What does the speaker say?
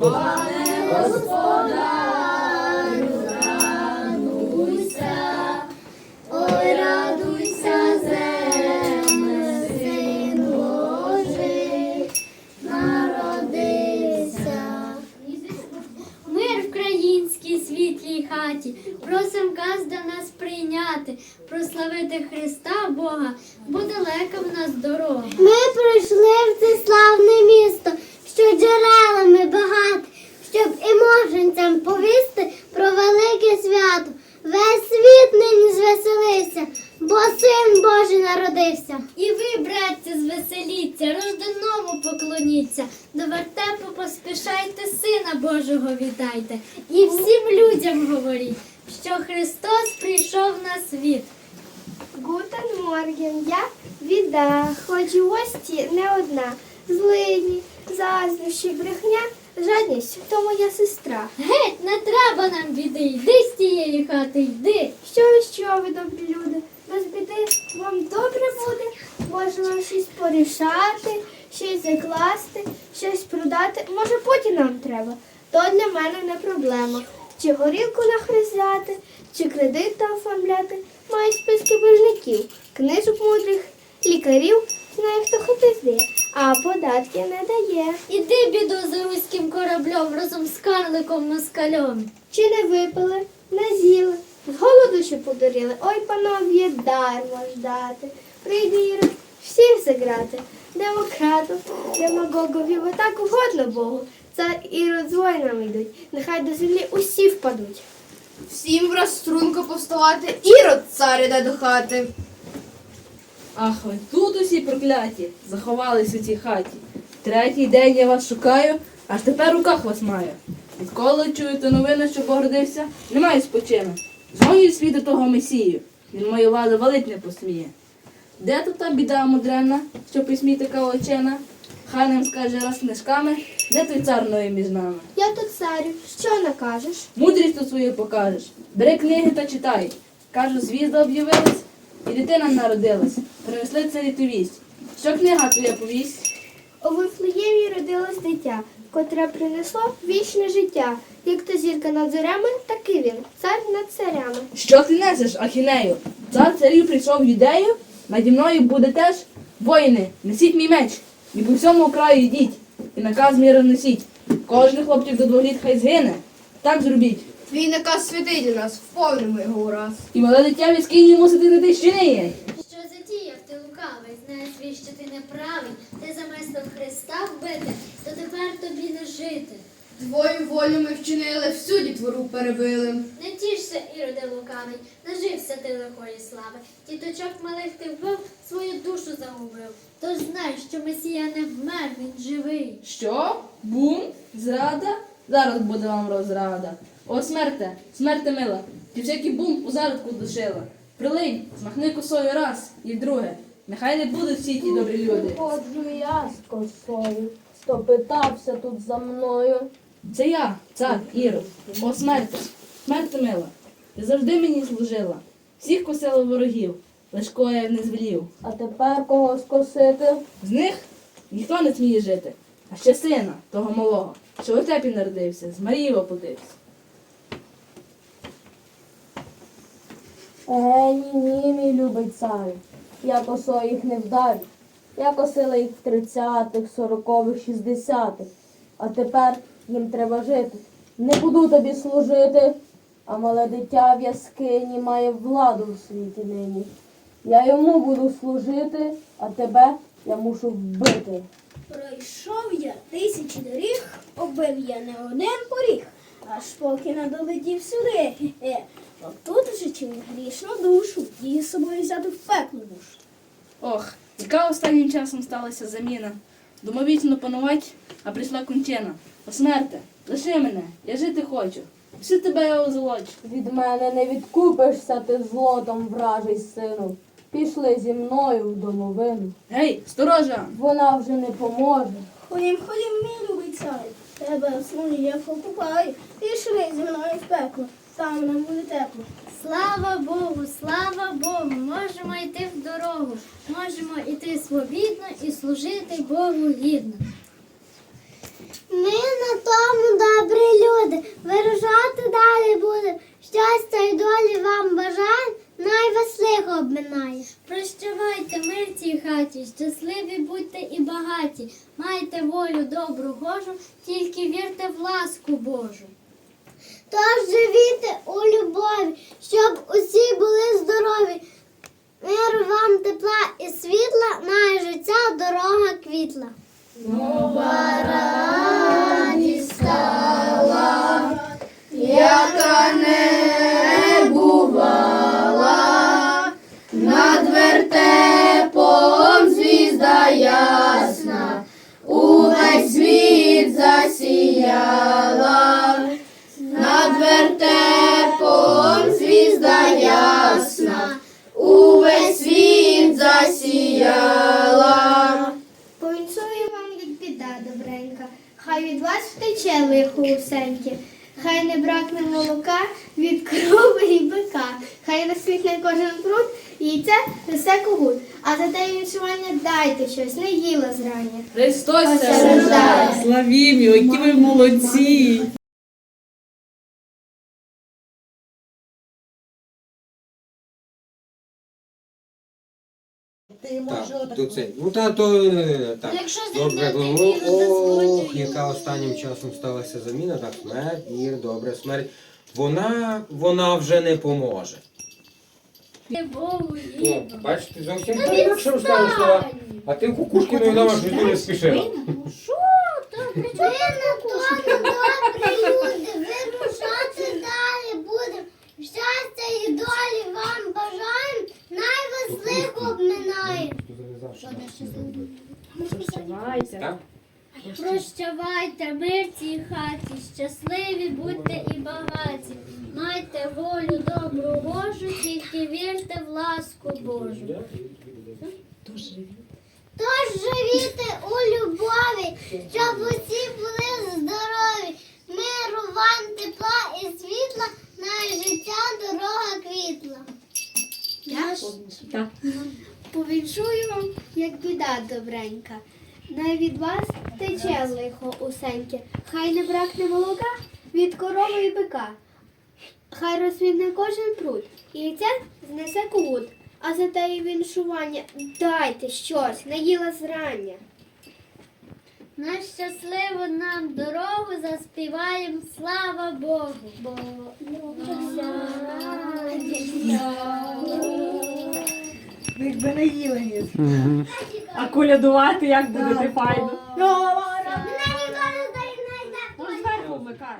Пане Господарю, радуйся, ой, радуйся, Божий, народився. Мир в світлій хаті, просим газ до нас прийняти, прославити Христа Бога, бо далека в нас дорога. Ми прийшли в це славне місто, джерелами багате, щоб і моженцям повісти про велике свято. Весь світ нині звеселився, бо син Божий народився. І ви, братці, звеселіться, рожденому поклоніться, до вертепу поспішайте, Сина Божого вітайте, і всім людям говоріть, що Христос прийшов на світ. Гутен Морген, я віда, хоч гості не одна. Злині, заздрощі, брехня, жадність то моя сестра. Геть, не треба нам біди, йди з тієї хати, йди. Що ви, що ви, добрі люди? Без біди вам добре буде? Може вам щось порішати, щось закласти, щось продати. Може потім нам треба. То для мене не проблема. Чи горілку нахризяти, чи кредит оформляти. Маю списки боржників, книжок мудрих, лікарів, знає, хто хоти здає, а податки не дає. Іди біду за руським кораблем разом з карликом москальом. Чи не випили, не з'їли, з голоду ще подуріли. Ой, панов'є, дармо ждати. Прийде всіх заграти. Демократу, демагогові, бо так угодно Богу. Цар Ірод з воїнами йдуть. Нехай до землі усі впадуть. Всім враз струнко повставати, ірод цар іде до хати. Ах, ви тут усі прокляті, заховались у цій хаті. Третій день я вас шукаю, аж тепер в руках вас маю. Відколи чуєте новину, що погордився, немає спочину. Згонюють світу того месію, він мою владу валить не посміє. Де тут та біда мудрена, що письмі така очена? Хай нам скаже раз книжками, де той цар новий між нами. Я тут царю, що накажеш? Мудрість тут свою покажеш. Бери книги та читай. Кажу, звізда об'явилась, і дитина народилась. Принесли царі ту вість. Що книга твоя повість? У Вифлеємі родилось дитя, котре принесло вічне життя. Як то зірка над зорями, такий він, цар над царями. Що ти несеш, Ахінею? Цар царів прийшов в юдею, наді мною буде теж. Воїни, несіть мій меч, і по всьому краю йдіть, і наказ мій носіть. Кожен хлопчик до двох літ хай згине. Так зробіть. Твій наказ святий для нас, вповнимо його ураз. І мале дитя в скині мусити не ти ще не є. Що затіяв ти лукавий, свій, що ти неправий, ти замислив Христа вбити, то тепер тобі не жити. Твою волю ми вчинили, всю дітвору перебили. Не тішся, іроде лукавий, нажився ти лихої слави. Тіточок малих ти вбив, свою душу загубив. Тож знай, що Месія не вмер, він живий. Що? Бум? Зрада? Зараз буде вам розрада. О, смерте, смерте мила, ти всякий бум у зародку душила. Прилинь, змахни косою раз і вдруге. Нехай не будуть всі ті добрі люди. Ходжу я з косою, хто питався тут за мною. Це я, цар Ірод. О, смерте, смерте мила. Ти завжди мені служила. Всіх косила ворогів, лиш кого я не звелів. А тепер кого скосити? З них ніхто не сміє жити. А ще сина, того малого, що в Отепі народився, з Марії воплотився. Е, ні, ні, мій любий царю. Я косою їх не вдарю. Я косила їх в тридцятих, сорокових, шістдесятих. А тепер їм треба жити. Не буду тобі служити, а мале дитя в яскині має владу у світі нині. Я йому буду служити, а тебе я мушу вбити. Пройшов я тисячі доріг, оббив я не один поріг, аж поки не долетів сюди. Хе-хе. Отут уже чим грішну душу, її з собою взяти в пекло душу. Ох, яка останнім часом сталася заміна. Думав вічно панувать, а прийшла кончина. О, смерте, лиши мене, я жити хочу. Всю тебе я озолочу. Від мене не відкупишся ти злотом, вражий сину. Пішли зі мною в домовину. Гей, сторожа! Вона вже не поможе. Ходім, ходім, мій любий цар, тебе в я покупаю, пішли зі мною в пекло, там нам буде тепло. Слава Богу, слава Богу, можемо йти в дорогу, можемо йти свобідно і служити Богу гідно. Ми на тому добрі люди, вирушати далі буде. Щастя і долі вам бажаю, най вас лихо обминає. Прощавайте, мир цій хаті, щасливі будьте і багаті. Майте волю добру гожу, тільки вірте в ласку Божу. Тож живіте у любові, щоб усі були здорові. Миру вам тепла і світла, на життя дорога квітла. Мова раді стала, яка не бувала, над вертепом звізда ясна, вертепом звізда ясна, увесь світ засіяла. Повінцую вам від біда, добренька, хай від вас втече лихо усеньке, хай не бракне молока від корови і бика, хай розквітне кожен пруд, яйце несе когут, а за те віншування дайте щось, не їла зрання. Христос Ось рождає. Славім'ю, які ви молодці. Так, то це. Ну та то е, так. Якщо Добре, ну, віру за ох, яка останнім часом сталася заміна, так, смерть, ір, добре, смерть. Вона, вона вже не поможе. Богу О, їду. бачите, зовсім інакше розставили слова. А ти в кукушкину вдома щось дуже спішила. Ви на тому добрі люди, вирушати далі будем. Щастя і долі вам бажаємо, най вас лихо обминає. Так? Прощавайте, мир цій хаті, щасливі будьте і багаті. Майте волю добру Божу, тільки вірте в ласку Божу. Тож живіте у любові, щоб усі були здорові. Миру вам тепла і світла, на життя дорога квітла. Так. Повіншую вам, як біда добренька. Най від вас тече лихо усеньке, хай не бракне молока від корови і бика. Хай розсвітне кожен пруд, і яйце знесе кут, а за те і віншування дайте щось, не їла зрання. На щасливу нам дорогу заспіваємо слава Богу. Ну, якби не їли ніс. А колядувати як буде, ти файно. Не знає, не знає. Ну, зверху вмикає.